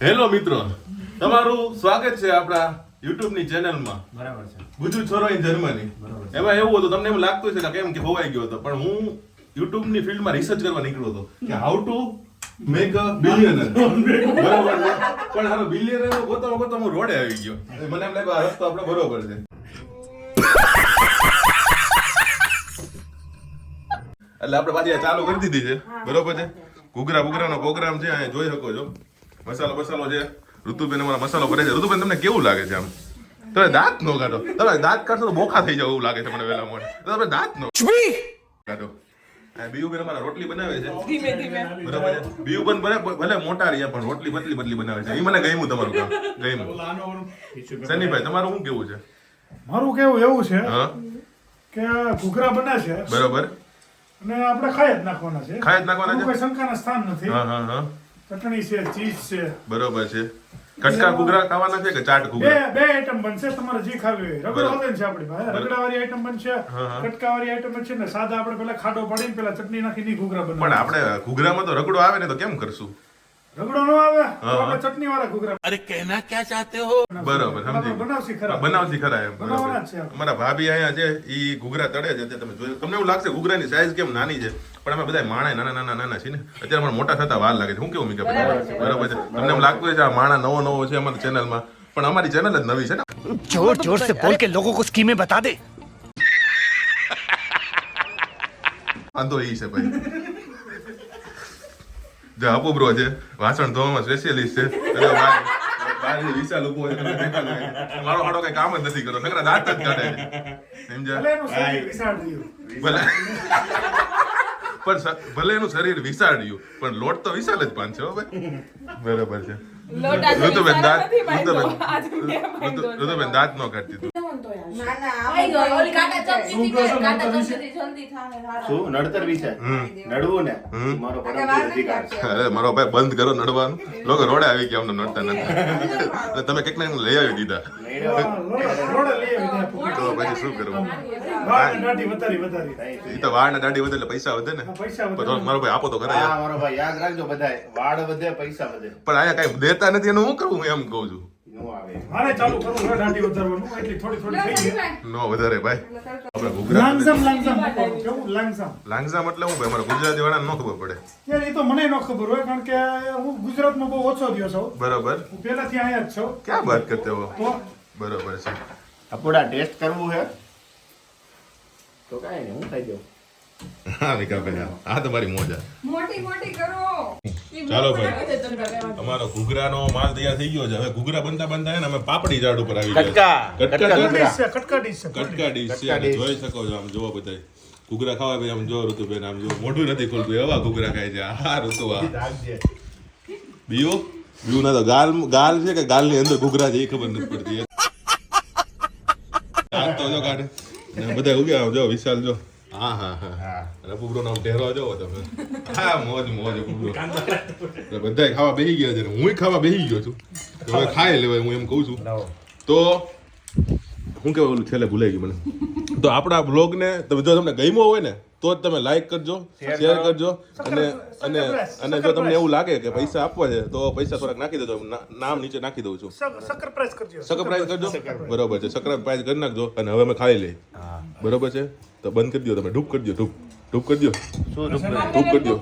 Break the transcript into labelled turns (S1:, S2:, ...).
S1: Hello મિત્રો તમારું સ્વાગત છે આપણા યુટ્યુબની ચેનલમાં.
S2: બરાબર છે.
S1: ગુજુ છોરો ઇન જર્મની. એમાં એવું હતું તમને એમ લાગતું છે કે કેમ કે હોવાઈ ગયો હતો પણ હું યુટ્યુબની ફિલ્ડમાં રિસર્ચ કરવા નીકળ્યો હતો કે how to make a billionaire બરોબર છે. પણ હારો બિલિયનર ગોતવા ગોતવા હું રોડે આવી ગયો. મને એમ લાગ્યું આ રસ્તો આપણે બરોબર છે. એટલે આપણે પાછી આ ચાલુ કરી દીધી છે. બરોબર છે? ઘૂઘરા બુઘરાનો પ્રોગ્રામ છે અહીંયા જોઈ શકો છો. મસાલો મસાલો છે ઋતુબેન અમારા મસાલો કરે છે. ઋતુબેન તમને કેવું લાગે છે આમ? તમે દાંત નો કાઢો. તમે દાંત કાઢશો તો બોખા થઈ જાવ એવું લાગે છે મને વહેલા મોડે. તમે દાંત નો કાઢો. આ બીયુબેન અમારા રોટલી બનાવે છે.
S3: ધીમે ધીમે.
S1: બરોબર છે? બીયુબેન ભલે ભલે મોટા રહ્યા પણ રોટલી પતલી પતલી બનાવે છે. એ મને ગમ્યું તમારું કામ. ગમ્યું. સનીભાઈ તમારું શું કેવું છે?
S4: મારું કેવું એવું છે
S1: હા.
S4: કે ઘૂઘરા બને છે.
S1: બરાબર.
S4: અને આપણે ખાઈ જ નાખવાના છે.
S1: ખાઈ જ નાખવાના છે?
S4: કોઈ શંકાના સ્થાન નથી.
S1: હા હા હા.
S4: ચટણી છે ચીઝ છે.
S1: બરોબર છે. કટકા ઘૂઘરા ખાવાના છે કે ચાટ
S4: બે
S1: ઘૂઘરા?
S4: બે આઈટમ બનશે તમારે જે ખાવી હોય. રગડો. હશે છે આપણી પાસે.
S1: રગડા
S4: વાળી આઈટમ બનશે
S1: કટકા
S4: વાળી આઈટમ બનશે ને સાદા આપણે પેલા ખાડો પાડીને પેલા ચટણી નાખીને ઘૂઘરા ઘૂઘરા
S1: પણ
S4: બનાવે
S1: આપણે ઘૂઘરામાં તો રગડો આવે ને તો કેમ કરશું?
S4: રગડો ન આવે આપણે ચટણી વાળા ઘૂઘરા
S5: અરે કહેના ક્યાં ચાહતે હો?
S1: બરોબર સમજી
S4: બનાવસી ખરા.
S1: બનાવસી ખરા એમ અમારા ભાભી અહીંયા છે ઈ ઘૂઘરા તળે છે તમે જોઈ તમને એવું લાગશે ઘૂઘરાની સાઈઝ કેમ નાની છે પણ અમે બધા માણા નાના નાના નાના છે ને. અત્યારે અમારે મોટા થતા વાર લાગે છે. હું કેવું મીકા
S3: બરાબર છે
S1: તમને એમ લાગતું છે આ માણા નવો નવો છે અમારી ચેનલમાં પણ અમારી ચેનલ જ નવી છે ને.
S5: જોર જોર સે બોલ કે લોકો કો સ્કીમે બતા દે.
S1: વાંધો એ છે ભાઈ. જો આપો છે વાસણ ધોવામાં સ્પેશિયલિસ્ટ છે. વિશાલ ઊભો. મારો હાડો કઈ કામ જ નથી કરતો નકરા દાંત જ કાઢે છે. પણ
S4: ભલે એનું શરીર વિશાળ રહ્યું.
S1: પણ સ- ભલે એનું શરીર વિશાળ્યું પણ લોટ તો વિશાલ જ પાન છે હો ભાઈ. બરાબર છે. ઋતુબેન દાંત ઋતુબેન દાંત નો કાઢતી તું
S6: ના ના
S3: આઈ ગયો. ઓલી કાંટા
S4: શું
S3: ચમચીથી
S4: કહો છો,
S3: કરે, કાંટા
S4: નડતર વિશે?
S3: ચમચીથી જલ્દી થાય
S2: શું નડતર વિશે? નડવું ને? મારો પરમ અધિકાર છે.
S1: અરે મારો ભાઈ બંધ કરો નડવાનું. લોકો રોડે આવી ગયા અમને નડતા નથી તમે કંઈક ને લઈ આવી દીધા. તો પછી શું કરવું?
S4: વાળ ને દાઢી વધારી વધારી.
S1: એ તો વાળ ને દાઢી વધે એટલે પૈસા વધે ને. પણ મારો ભાઈ આપો તો ખરા યાર.
S2: મારો ભાઈ યાદ રાખજો બધાય. વાળ વધે પૈસા વધે.
S1: પણ અહીંયા કઈ દેતા નથી એનું હું કરું એમ કહું છું.
S4: મારે ચાલુ કરવું દાઢી વધારવાનું. એટલી થોડી થોડી થઈ ગઈ.
S1: નો વધારે ભાઈ. આપણે
S4: કેવું?
S1: લાંગઝામ એટલે હું ભાઈ? અમારા ગુજરાતી વાળાને ન ખબર પડે.
S4: યાર એ તો મને ન ખબર હોય કારણ કે હું ગુજરાતમાં બહુ ઓછો ગયો છું.
S1: બરોબર.
S4: હું પહેલાથી અહીંયા જ છું.
S1: ક્યાં વાત કરતે હો? બરોબર છે.
S2: આપણા ટેસ્ટ કરવું છે? તો કાંઈ નહીં હું ખાઈ જાઉં.
S1: હા વિકાભાઈ આ તમારી મોજા
S6: મોટી મોટી કરો.
S1: ચાલો ભાઈ. અમારો ઘૂઘરાનો માલ તૈયાર થઈ ગયો છે. હવે ઘૂઘરા બનતા બનતા હે ને અમે પાપડી ઝાડ ઉપર આવી ગયા
S2: કટકા.
S4: ડીશ છે.
S1: જોઈ શકો છો આમ જોવો બધા ઘૂઘરા ખાવા ભાઈ આમ જો ઋતુબેન આમ જો મોઢું નથી ખોલતું. એવા ઘૂઘરા ખાય છે. આ ઋતુ આ. બીઓ બીજું ના તો ગાલ ગાલ છે કે ગાલની અંદર ઘૂઘરા છે એ ખબર નથી પડતી. આ તો જો કાઢે. બધા ઉગ્યા જો વિશાલ જો. હા હા હા. અને પુબરો નામ ટેરો જોવો તમે. હા મોજ મોજ પુબરો બધા ખાવા બેહી ગયા છે ને હું ખાવા બેહી ગયો છું. હવે ખાઈ લેવાય હું એમ કહું છું. તો હું કેવું ઓલું છેલ્લે ભૂલાઈ ગયું મને. તો આપણા બ્લોગને તમે જો તમને ગમ્યો હોય ને તો જ તમે લાઈક કરજો શેર કરજો અને અને અને જો તમને એવું લાગે કે પૈસા આપવા છે તો પૈસા થોડાક નાખી દેજો. નામ નીચે નાખી દઉં છું.
S4: સકર પ્રાઇઝ કરજો.
S1: બરોબર છે. સબસ્ક્રાઇબ કરી નાખજો અને હવે અમે ખાઈ લઈએ. બરોબર છે? તો બંધ કરી દો તમે ડૂબ કરી દો ડૂબ ડૂબ કરી દો
S2: શું
S1: ડૂબ કરી દો.